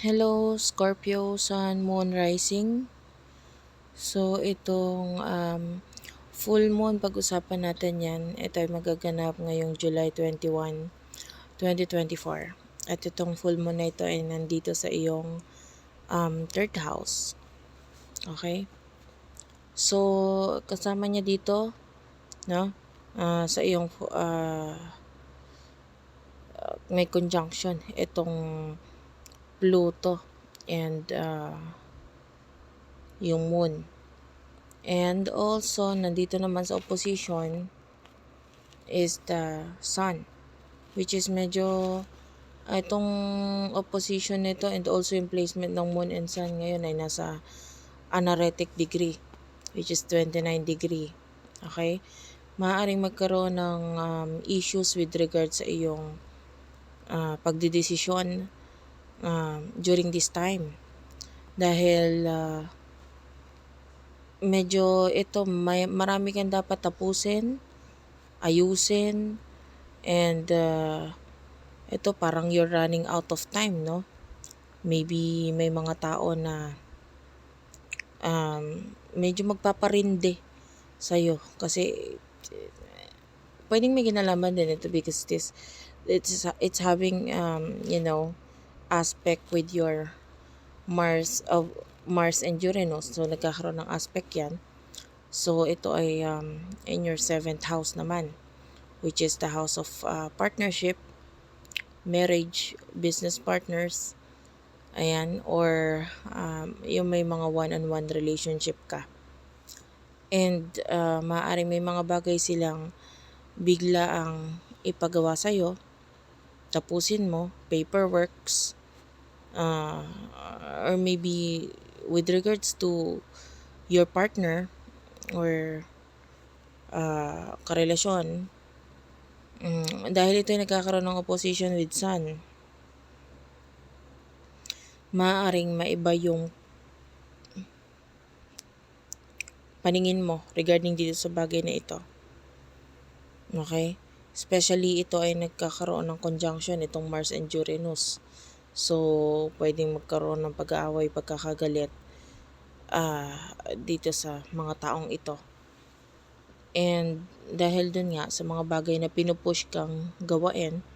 Hello, Scorpio, Sun, Moon, Rising. So, itong um, full moon, pag-usapan natin yan. Ito ay magaganap ngayong July 21, 2024. At itong full moon na ito ay nandito sa iyong um, third house. Okay? So, kasama niya dito, no? Ah, sa iyong uh, may conjunction itong Pluto and uh, yung moon. And also, nandito naman sa opposition is the sun, which is medyo uh, itong opposition nito and also yung placement ng moon and sun ngayon ay nasa anaretic degree, which is 29 degree. Okay? Maaaring magkaroon ng um, issues with regard sa iyong uh, pagdidesisyon uh, during this time. Dahil uh, medyo ito, may, marami kang dapat tapusin, ayusin, and uh, ito parang you're running out of time, no? Maybe may mga tao na um, medyo magpaparinde sa'yo kasi pwedeng may kinalaman din ito because this it's it's having um, you know aspect with your Mars of Mars and Uranus. So nagkakaroon ng aspect 'yan. So ito ay um, in your seventh house naman, which is the house of uh, partnership, marriage, business partners, ayan, or um, yung may mga one-on-one relationship ka. And uh, maaaring may mga bagay silang bigla ang ipagawa sa'yo, tapusin mo, paperworks, uh, or maybe with regards to your partner or uh, karelasyon um, dahil ito ay nagkakaroon ng opposition with sun maaaring maiba yung paningin mo regarding dito sa bagay na ito. Okay? Especially ito ay nagkakaroon ng conjunction itong Mars and Uranus. So, pwedeng magkaroon ng pag-aaway, pagkakagalit uh, dito sa mga taong ito. And dahil dun nga sa mga bagay na pinupush kang gawain,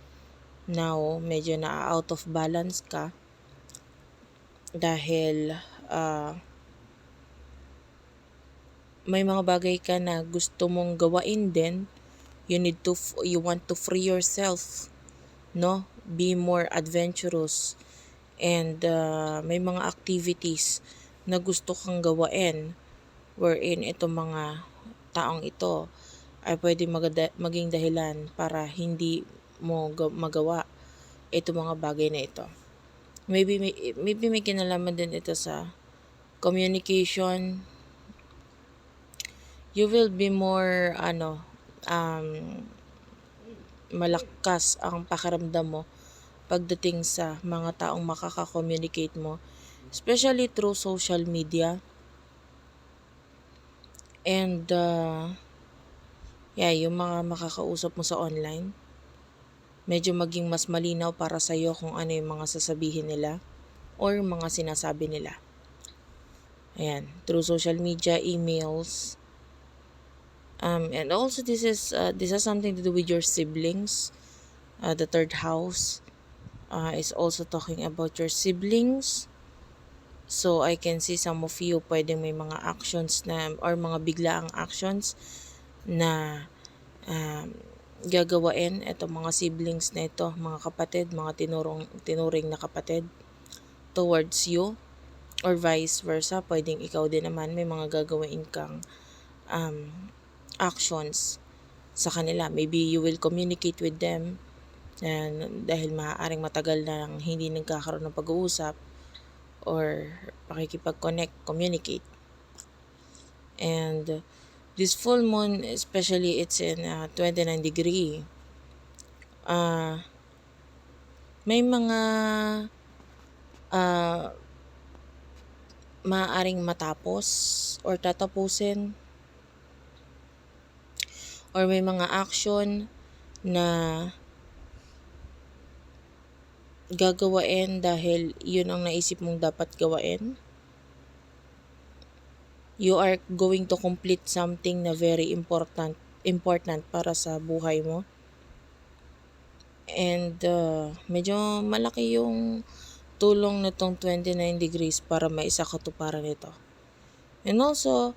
now medyo na out of balance ka dahil uh, may mga bagay ka na gusto mong gawain din you need to you want to free yourself no be more adventurous and uh, may mga activities na gusto kang gawain wherein itong mga taong ito ay pwede magada- maging dahilan para hindi mo magawa itong mga bagay na ito. Maybe may, maybe may kinalaman din ito sa communication. You will be more ano um, malakas ang pakiramdam mo pagdating sa mga taong makaka-communicate mo, especially through social media. And, uh, yeah, yung mga makakausap mo sa online, medyo maging mas malinaw para sa iyo kung ano yung mga sasabihin nila or mga sinasabi nila. Ayan, through social media, emails, Um, and also this is uh, this has something to do with your siblings. Uh, the third house uh, is also talking about your siblings. So I can see some of you pwedeng may mga actions na or mga biglaang actions na um, gagawain itong mga siblings na ito, mga kapatid, mga tinurong, tinuring na kapatid towards you or vice versa. Pwedeng ikaw din naman may mga gagawin kang um, actions sa kanila. Maybe you will communicate with them and dahil maaaring matagal na lang hindi nagkakaroon ng pag-uusap or pakikipag-connect, communicate. And this full moon, especially it's in uh, 29 degree, uh, may mga uh, maaaring matapos or tatapusin or may mga action na gagawain dahil yun ang naisip mong dapat gawain. You are going to complete something na very important important para sa buhay mo. And uh, medyo malaki yung tulong nitong 29 degrees para maisakatuparan ito. And also,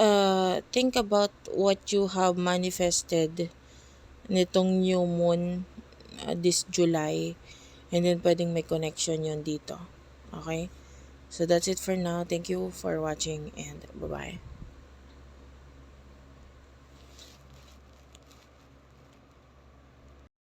uh, think about what you have manifested nitong new moon uh, this July. And then pwedeng may connection yon dito. Okay? So that's it for now. Thank you for watching and bye-bye.